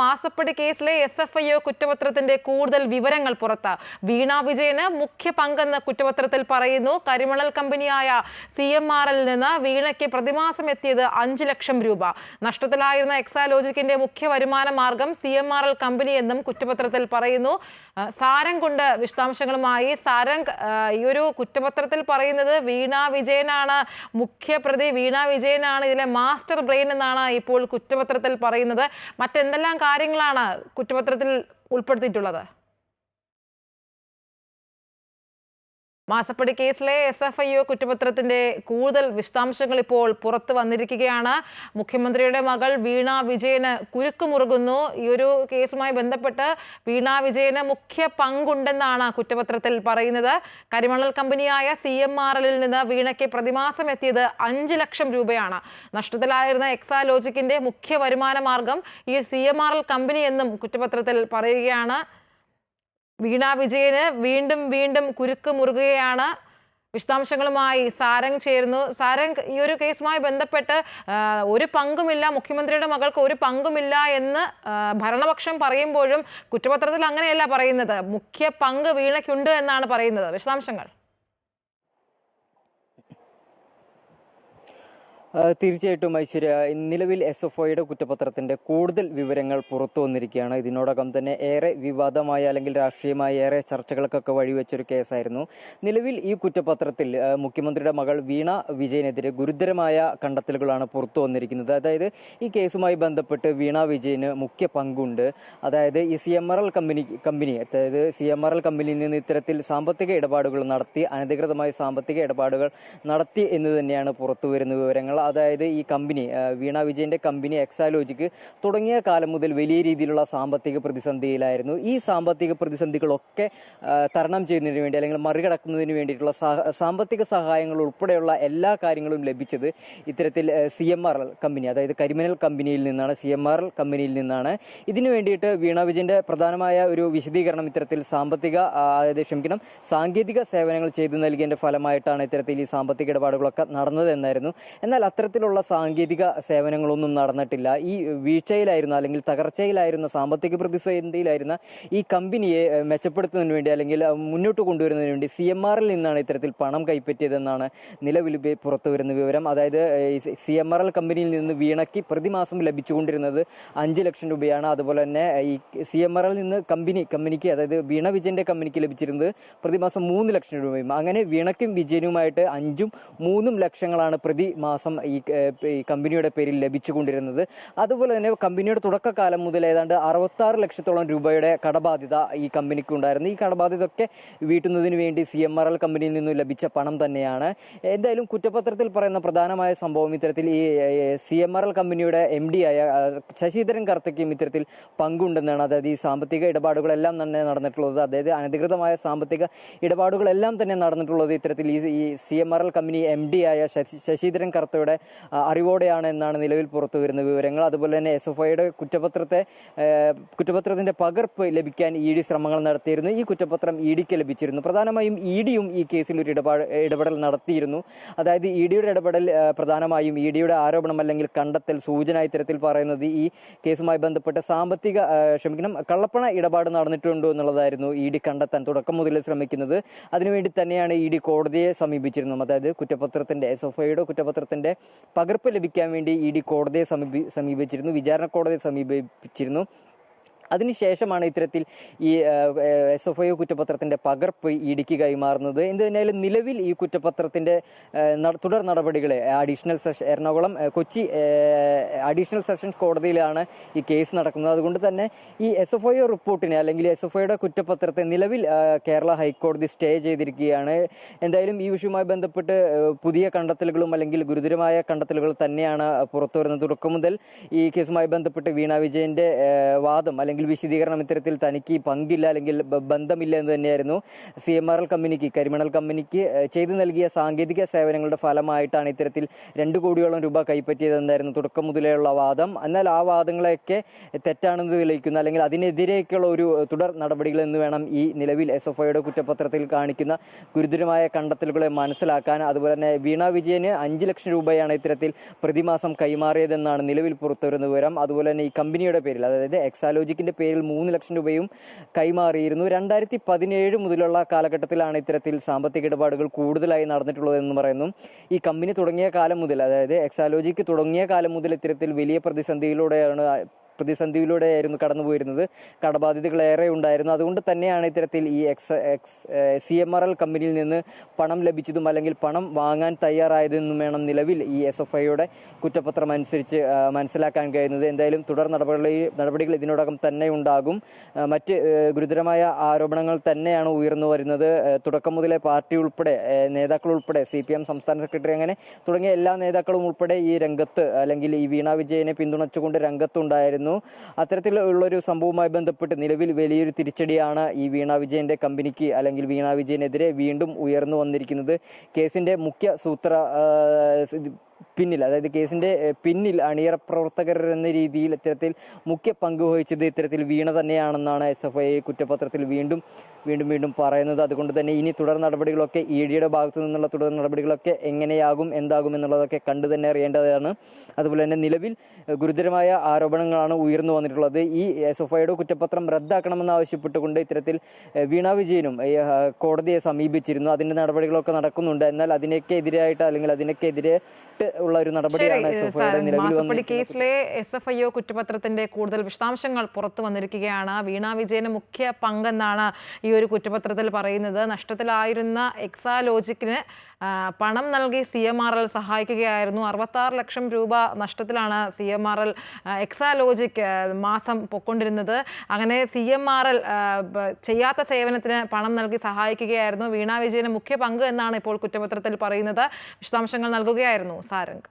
Uma മാസപ്പടി കേസിലെ S F I O കുറ്റപത്രത്തിന്റെ കൂടുതൽ വിവരങ്ങൾ പുറത്ത്. വീണ വിജയന് മുഖ്യ പങ്കെന്ന് കുറ്റപത്രത്തിൽ പറയുന്നു. കരിമണൽ കമ്പനിയായ സി എം ആർ എൽ നിന്ന് വീണയ്ക്ക് പ്രതിമാസം എത്തിയത് അഞ്ച് ലക്ഷം രൂപ. നഷ്ടത്തിലായിരുന്ന എക്സാലോജിക്കിന്റെ മുഖ്യ വരുമാന മാർഗം C M R L company എന്നും കുറ്റപത്രത്തിൽ പറയുന്നു. സാരംഗ് കൊണ്ട് വിശദാംശങ്ങളുമായി സാരംഗ് ഈ ഒരു കുറ്റപത്രത്തിൽ പറയുന്നത് വീണ വിജയനാണ്. മുഖ്യ പ്രതി വീണ വിജയനാണ്. ഇതിലെ മാസ്റ്റർ ബ്രെയിൻ എന്നാണ് ഇപ്പോൾ കുറ്റപത്രത്തിൽ പറയുന്നത്. മറ്റെന്തെല്ലാം കാര്യങ്ങളാണ് കുറ്റപത്രത്തിൽ ഉൾപ്പെടുത്തിയിട്ടുള്ളത്. മാസപ്പടി കേസിലെ എസ് എഫ് ഐ ഒ കുറ്റപത്രത്തിന്റെ കൂടുതൽ വിശദാംശങ്ങൾ ഇപ്പോൾ പുറത്തു വന്നിരിക്കുകയാണ്. മുഖ്യമന്ത്രിയുടെ മകൾ വീണ വിജയന് കുരുക്കുമുറുകുന്നു. ഈ ഒരു കേസുമായി ബന്ധപ്പെട്ട് വീണ വിജയന് മുഖ്യ പങ്കുണ്ടെന്നാണ് കുറ്റപത്രത്തിൽ പറയുന്നത്. കരിമണൽ കമ്പനിയായ സി എം ആർ എല്ലിൽ നിന്ന് വീണയ്ക്ക് പ്രതിമാസം എത്തിയത് അഞ്ച് ലക്ഷം രൂപയാണ്. നഷ്ടത്തിലായിരുന്ന എക്സാലോജിക്കിന്റെ മുഖ്യ വരുമാന മാർഗം ഈ C M R L company എന്നും കുറ്റപത്രത്തിൽ പറയുകയാണ്. വീണ വിജയന് വീണ്ടും വീണ്ടും കുരുക്ക് മുറുകുകയാണ് വിശദാംശങ്ങളുമായി സാരംഗ് ചേരുന്നു. സാരംഗ് ഈ ഒരു കേസുമായി ബന്ധപ്പെട്ട് ഒരു പങ്കുമില്ല മുഖ്യമന്ത്രിയുടെ മകൾക്ക് ഒരു പങ്കുമില്ല എന്ന് ഭരണപക്ഷം പറയുമ്പോഴും കുറ്റപത്രത്തിൽ അങ്ങനെയല്ല പറയുന്നത്. മുഖ്യ പങ്ക് വീണയ്ക്കുണ്ട് എന്നാണ് പറയുന്നത്. വിശദാംശങ്ങൾ. തീർച്ചയായിട്ടും ഐശ്വര്യ നിലവിൽ എസ് എഫ് ഐയുടെ കുറ്റപത്രത്തിന്റെ കൂടുതൽ വിവരങ്ങൾ പുറത്തു വന്നിരിക്കുകയാണ്. ഇതിനോടകം തന്നെ ഏറെ വിവാദമായ അല്ലെങ്കിൽ രാഷ്ട്രീയമായ ഏറെ ചർച്ചകൾക്കൊക്കെ വഴിവെച്ചൊരു കേസായിരുന്നു. നിലവിൽ ഈ കുറ്റപത്രത്തിൽ മുഖ്യമന്ത്രിയുടെ മകൾ വീണ വിജയനെതിരെ ഗുരുതരമായ കണ്ടെത്തലുകളാണ് പുറത്തു വന്നിരിക്കുന്നത്. അതായത് ഈ കേസുമായി ബന്ധപ്പെട്ട് വീണ വിജയന് മുഖ്യ പങ്കുണ്ട്. അതായത് ഈ C M R L company company അതായത് സി എം ആർ എൽ കമ്പനിയിൽ നിന്ന് ഇത്തരത്തിൽ സാമ്പത്തിക ഇടപാടുകൾ നടത്തി അനധികൃതമായ സാമ്പത്തിക ഇടപാടുകൾ നടത്തി എന്ന് തന്നെയാണ് പുറത്തു വരുന്ന വിവരങ്ങൾ. അതായത് ഈ കമ്പനി വീണ വിജയന്റെ കമ്പനി എക്സാലോജിക്ക് തുടങ്ങിയ കാലം മുതൽ വലിയ രീതിയിലുള്ള സാമ്പത്തിക പ്രതിസന്ധിയിലായിരുന്നു. ഈ സാമ്പത്തിക പ്രതിസന്ധികളൊക്കെ തരണം ചെയ്യുന്നതിന് വേണ്ടി അല്ലെങ്കിൽ മറികടക്കുന്നതിന് വേണ്ടിയിട്ടുള്ള സാമ്പത്തിക സഹായങ്ങൾ ഉൾപ്പെടെയുള്ള എല്ലാ കാര്യങ്ങളും ലഭിച്ചത് ഇത്തരത്തിൽ C M R L company അതായത് കരിമിനൽ കമ്പനിയിൽ നിന്നാണ് സി എം ആർ എൽ കമ്പനിയിൽ നിന്നാണ്. ഇതിനു വേണ്ടിയിട്ട് വീണ വിജയന്റെ പ്രധാനമായ ഒരു വിശദീകരണം ഇത്തരത്തിൽ സാമ്പത്തിക അതായത് ക്ഷമിക്കണം സാങ്കേതിക സേവനങ്ങൾ ചെയ്തു നൽകിയതിന്റെ ഫലമായിട്ടാണ് ഇത്തരത്തിൽ ഈ സാമ്പത്തിക ഇടപാടുകളൊക്കെ നടന്നത് എന്നായിരുന്നു എന്നാൽ അത്തരത്തിലുള്ള സാങ്കേതിക സേവനങ്ങളൊന്നും നടന്നിട്ടില്ല. ഈ വീഴ്ചയിലായിരുന്ന അല്ലെങ്കിൽ തകർച്ചയിലായിരുന്ന സാമ്പത്തിക പ്രതിസന്ധിയിലായിരുന്ന ഈ കമ്പനിയെ മെച്ചപ്പെടുത്തുന്നതിന് വേണ്ടി അല്ലെങ്കിൽ മുന്നോട്ട് കൊണ്ടുവരുന്നതിന് വേണ്ടി സി എം ആറിൽ നിന്നാണ് ഇത്തരത്തിൽ പണം കൈപ്പറ്റിയതെന്നാണ് നിലവിൽ പുറത്തു വരുന്ന വിവരം. അതായത് സി എം ആർ എൽ കമ്പനിയിൽ നിന്ന് വീണക്കി പ്രതിമാസം ലഭിച്ചുകൊണ്ടിരുന്നത് അഞ്ച് ലക്ഷം രൂപയാണ്. അതുപോലെ തന്നെ ഈ സി എം ആർ എൽ നിന്ന് കമ്പനി കമ്പനിക്ക് അതായത് വീണ വിജയന്റെ കമ്പനിക്ക് ലഭിച്ചിരുന്നത് പ്രതിമാസം മൂന്ന് ലക്ഷം രൂപയും. അങ്ങനെ വീണയ്ക്കും വിജയനുമായിട്ട് അഞ്ചും മൂന്നും ലക്ഷങ്ങളാണ് പ്രതിമാസം ഈ കമ്പനിയുടെ പേരിൽ ലഭിച്ചുകൊണ്ടിരുന്നത്. അതുപോലെ തന്നെ കമ്പനിയുടെ തുടക്കകാലം മുതൽ ഏതാണ്ട് അറുപത്തി ആറ് ലക്ഷത്തോളം രൂപയുടെ കടബാധ്യത ഈ കമ്പനിക്ക് ഉണ്ടായിരുന്നു ഈ കടബാധ്യത ഒക്കെ വീട്ടുന്നതിന് വേണ്ടി സി എം ആർ എൽ കമ്പനിയിൽ നിന്നും ലഭിച്ച പണം തന്നെയാണ്. എന്തായാലും കുറ്റപത്രത്തിൽ പറയുന്ന പ്രധാനമായ സംഭവം ഇത്തരത്തിൽ ഈ സി എം ആർ എൽ കമ്പനിയുടെ എം ഡി ആയ ശശിധരൻ കർത്തയ്ക്കും ഇത്തരത്തിൽ പങ്കുണ്ടെന്നാണ്. അതായത് ഈ സാമ്പത്തിക ഇടപാടുകളെല്ലാം തന്നെ നടന്നിട്ടുള്ളത് അതായത് അനധികൃതമായ സാമ്പത്തിക ഇടപാടുകളെല്ലാം തന്നെ നടന്നിട്ടുള്ളത് ഇത്തരത്തിൽ ഈ C M R L company M D ആയ ശശിധരൻ കർത്തയുടെ ആ, അറിവോടെയാണ് എന്നാണ് നിലവിൽ പുറത്തു വരുന്ന വിവരങ്ങൾ. അതുപോലെ തന്നെ എസ് എഫ് ഐയുടെ കുറ്റപത്രത്തെ കുറ്റപത്രത്തിന്റെ പകർപ്പ് ലഭിക്കാൻ ഇ ഡി ശ്രമങ്ങൾ നടത്തിയിരുന്നു. ഈ കുറ്റപത്രം ഇ ഡിക്ക് ലഭിച്ചിരുന്നു. പ്രധാനമായും ഇ ഡിയും ഈ കേസിൽ ഒരു ഇടപാട് ഇടപെടൽ നടത്തിയിരുന്നു. അതായത് ഇ ഡിയുടെ ഇടപെടൽ പ്രധാനമായും ഇ ഡിയുടെ ആരോപണം അല്ലെങ്കിൽ കണ്ടെത്തൽ സൂചന ഇത്തരത്തിൽ പറയുന്നത് ഈ കേസുമായി ബന്ധപ്പെട്ട സാമ്പത്തിക ക്ഷമിക്കണം കള്ളപ്പണ ഇടപാട് നടന്നിട്ടുണ്ടോ എന്നുള്ളതായിരുന്നു ഇ ഡി കണ്ടെത്താൻ തുടക്കം മുതൽ ശ്രമിക്കുന്നത്. അതിനുവേണ്ടി തന്നെയാണ് ഇ ഡി കോടതിയെ സമീപിച്ചിരുന്നത്. അതായത് കുറ്റപത്രത്തിന്റെ എസ് എഫ് ഐയുടെ കുറ്റപത്രത്തിന്റെ പകർപ്പ് ലഭിക്കാൻ വേണ്ടി ഇ ഡി കോടതിയെ സമീപി സമീപിച്ചിരുന്നു. വിചാരണ കോടതിയെ സമീപിച്ചിരുന്നു അതിനുശേഷമാണ് ഇത്തരത്തിൽ ഈ എസ് എഫ് ഐ കുറ്റപത്രത്തിന്റെ പകർപ്പ് ഇടുക്കി കൈമാറുന്നത് എന്ത് തന്നെയാലും നിലവിൽ ഈ കുറ്റപത്രത്തിന്റെ തുടർ നടപടികളെ additional session Ernakulam Kochi additional sessions കോടതിയിലാണ് ഈ കേസ് നടക്കുന്നത്. അതുകൊണ്ട് തന്നെ ഈ എസ് എഫ് ഐ റിപ്പോർട്ടിനെ അല്ലെങ്കിൽ എസ് എഫ് ഐയുടെ കുറ്റപത്രത്തെ നിലവിൽ കേരള ഹൈക്കോടതി സ്റ്റേ ചെയ്തിരിക്കുകയാണ്. എന്തായാലും ഈ വിഷയവുമായി ബന്ധപ്പെട്ട് പുതിയ കണ്ടെത്തലുകളും അല്ലെങ്കിൽ ഗുരുതരമായ കണ്ടെത്തലുകൾ തന്നെയാണ് പുറത്തു വരുന്നത് തുടക്കം മുതൽ ഈ കേസുമായി ബന്ധപ്പെട്ട് വീണ വിജയന്റെ വാദം അല്ലെങ്കിൽ അല്ലെങ്കിൽ വിശദീകരണം ഇത്തരത്തിൽ തനിക്ക് പങ്കില്ല അല്ലെങ്കിൽ ബന്ധമില്ല എന്ന് തന്നെയായിരുന്നു സി എം ആർ എൽ കമ്പനിക്ക് കരിമണൽ കമ്പനിക്ക് ചെയ്തു നൽകിയ സാങ്കേതിക സേവനങ്ങളുടെ ഫലമായിട്ടാണ് ഇത്തരത്തിൽ രണ്ട് കോടിയോളം രൂപ കൈപ്പറ്റിയതെന്നായിരുന്നു തുടക്കം മുതലേയുള്ള വാദം. എന്നാൽ ആ വാദങ്ങളെയൊക്കെ തെറ്റാണെന്ന് തെളിയിക്കുന്ന അല്ലെങ്കിൽ അതിനെതിരെയൊക്കെയുള്ള ഒരു തുടർ നടപടികൾ എന്ന് വേണം ഈ നിലവിൽ എസ് എഫ് ഐയുടെ കുറ്റപത്രത്തിൽ കാണിക്കുന്ന ഗുരുതരമായ കണ്ടെത്തലുകളെ മനസ്സിലാക്കാൻ. അതുപോലെ തന്നെ വീണ വിജയന് അഞ്ച് ലക്ഷം രൂപയാണ് ഇത്തരത്തിൽ പ്രതിമാസം കൈമാറിയതെന്നാണ് നിലവിൽ പുറത്തുവരുന്ന വിവരം. അതുപോലെ തന്നെ ഈ കമ്പനിയുടെ പേരിൽ അതായത് എക്സാലോജിക്കിന്റെ പേരിൽ മൂന്ന് ലക്ഷം രൂപയും കൈമാറിയിരുന്നു. രണ്ടായിരത്തി പതിനേഴ് മുതലുള്ള കാലഘട്ടത്തിലാണ് ഇത്തരത്തിൽ സാമ്പത്തിക ഇടപാടുകൾ കൂടുതലായി നടന്നിട്ടുള്ളതെന്ന് പറയുന്നു. ഈ കമ്പനി തുടങ്ങിയ കാലം മുതൽ അതായത് എക്സാലോജിക്ക് തുടങ്ങിയ കാലം മുതൽ ഇത്തരത്തിൽ വലിയ പ്രതിസന്ധിയിലൂടെയാണ് പ്രതിസന്ധിയിലൂടെയായിരുന്നു കടന്നുപോയിരുന്നത്. കടബാധ്യതകൾ ഏറെ ഉണ്ടായിരുന്നു. അതുകൊണ്ട് തന്നെയാണ് ഇത്തരത്തിൽ ഈ X X C M R L കമ്പനിയിൽ നിന്ന് പണം ലഭിച്ചതും അല്ലെങ്കിൽ പണം വാങ്ങാൻ തയ്യാറായതെന്നും വേണം നിലവിൽ ഈ എസ് എഫ് ഐയുടെ കുറ്റപത്രം അനുസരിച്ച് മനസ്സിലാക്കാൻ കഴിയുന്നത്. എന്തായാലും തുടർ നടപടി നടപടികൾ ഇതിനോടകം തന്നെ ഉണ്ടാകും. മറ്റ് ഗുരുതരമായ ആരോപണങ്ങൾ തന്നെയാണ് ഉയർന്നു വരുന്നത്. തുടക്കം മുതലേ പാർട്ടി ഉൾപ്പെടെ നേതാക്കൾ ഉൾപ്പെടെ സി പി എം സംസ്ഥാന സെക്രട്ടറി അങ്ങനെ തുടങ്ങിയ എല്ലാ നേതാക്കളും ഉൾപ്പെടെ ഈ രംഗത്ത് അല്ലെങ്കിൽ ഈ വീണ വിജയനെ പിന്തുണച്ചുകൊണ്ട് രംഗത്തുണ്ടായിരുന്നു. അത്തരത്തിലുള്ള ഒരു സംഭവവുമായി ബന്ധപ്പെട്ട് നിലവിൽ വലിയൊരു തിരിച്ചടിയാണ് ഈ വീണ വിജയന്റെ കമ്പനിക്ക് അല്ലെങ്കിൽ വീണ വിജയനെതിരെ വീണ്ടും ഉയർന്നു വന്നിരിക്കുന്നത്. കേസിന്റെ മുഖ്യ സൂത്ര പിന്നിൽ അതായത് കേസിന്റെ പിന്നിൽ അണിയറ പ്രവർത്തകർ എന്ന രീതിയിൽ ഇത്തരത്തിൽ മുഖ്യ പങ്ക് വഹിച്ചത് ഇത്തരത്തിൽ വീണ തന്നെയാണെന്നാണ് എസ് എഫ് ഐ കുറ്റപത്രത്തിൽ വീണ്ടും വീണ്ടും വീണ്ടും പറയുന്നത്. അതുകൊണ്ട് തന്നെ ഇനി തുടർ നടപടികളൊക്കെ ഇ ഡിയുടെ ഭാഗത്തു നിന്നുള്ള തുടർ നടപടികളൊക്കെ എങ്ങനെയാകും എന്താകും എന്നുള്ളതൊക്കെ കണ്ടു തന്നെ അറിയേണ്ടതാണ്. അതുപോലെ തന്നെ നിലവിൽ ഗുരുതരമായ ആരോപണങ്ങളാണ് ഉയർന്നു വന്നിട്ടുള്ളത്. ഈ എസ് എഫ് ഐയുടെ കുറ്റപത്രം റദ്ദാക്കണമെന്ന് ആവശ്യപ്പെട്ടുകൊണ്ട് ഇത്തരത്തിൽ വീണ വിജയനും കോടതിയെ സമീപിച്ചിരുന്നു. അതിന്റെ നടപടികളൊക്കെ നടക്കുന്നുണ്ട്. എന്നാൽ അതിനൊക്കെ എതിരായിട്ട് അല്ലെങ്കിൽ അതിനൊക്കെ എതിരായിട്ട് ഉള്ള ഒരു നടപടി നടപടിയാണ് കേസിലെ എസ് എഫ് ഐ ഒ കുറ്റപത്രത്തിന്റെ കൂടുതൽ വിശദാംശങ്ങൾ പുറത്തു വന്നിരിക്കുകയാണ്. വീണ വിജയന് മുഖ്യ പങ്കെന്നാണ് ഈ ഒരു കുറ്റപത്രത്തിൽ പറയുന്നത്. നഷ്ടത്തിലായിരുന്ന എക്സാലോജിക്കിന് പണം നൽകി സി എം ആർ എൽ സഹായിക്കുകയായിരുന്നു. അറുപത്താറ് ലക്ഷം രൂപ നഷ്ടത്തിലാണ് C M R L Exalogic മാസം പൊക്കൊണ്ടിരുന്നത്. അങ്ങനെ സി എം ആർ എൽ ചെയ്യാത്ത സേവനത്തിന് പണം നൽകി സഹായിക്കുകയായിരുന്നു. വീണ വിജയന് മുഖ്യ പങ്ക് എന്നാണ് ഇപ്പോൾ കുറ്റപത്രത്തിൽ പറയുന്നത്. വിശദാംശങ്ങൾ നൽകുകയായിരുന്നു സാരംഗ്.